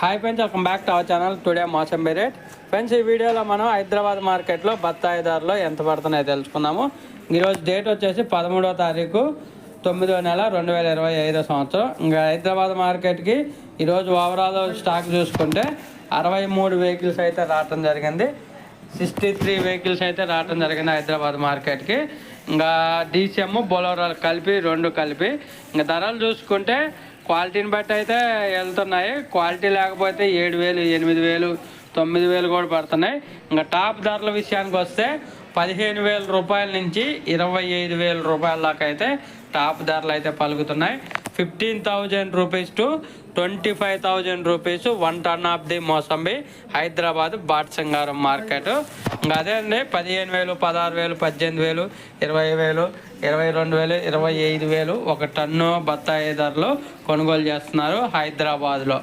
Hi friends welcome back to our channel today mosambi rate friends ఈ వీడియోలో మనం హైదరాబాద్ మార్కెట్లో బత్తాయి ధరలో ఎంత పడుతున్నాయో తెలుసుకుందాము. ఈరోజు డేట్ వచ్చేసి పదమూడవ తారీఖు తొమ్మిదో నెల రెండు వేల ఇరవై ఐదో సంవత్సరం. ఇంకా హైదరాబాద్ మార్కెట్కి ఈరోజు ఓవరాల్ స్టాక్ చూసుకుంటే అరవై మూడు వెహికల్స్ అయితే రావటం జరిగింది. సిక్స్టీ త్రీ వెహికల్స్ అయితే రావటం జరిగింది హైదరాబాద్ మార్కెట్కి. ఇంకా డీసీఎం బొలోరాలు కలిపి రెండు కలిపి. ఇంకా ధరలు చూసుకుంటే క్వాలిటీని బట్టి అయితే వెళ్తున్నాయి. క్వాలిటీ లేకపోతే ఏడు వేలు ఎనిమిది వేలు తొమ్మిది వేలు కూడా పడుతున్నాయి. ఇంకా టాప్ ధరల విషయానికి వస్తే పదిహేను వేల రూపాయల నుంచి ఇరవై ఐదు వేల రూపాయల దాకా అయితే టాప్ ధరలు అయితే పలుకుతున్నాయి. Fifteen thousand rupees to twenty five thousand rupees one ton of the mosambi Hyderabad Batasingaram market. ఇంకా అదే అండి పదిహేను వేలు పదహారు వేలు పద్దెనిమిది వేలు ఇరవై వేలు ఇరవై రెండు వేలు ఇరవై ఐదు వేలు ఒక టన్ను బత్తాయి ధరలు కొనుగోలు చేస్తున్నారు హైదరాబాద్లో.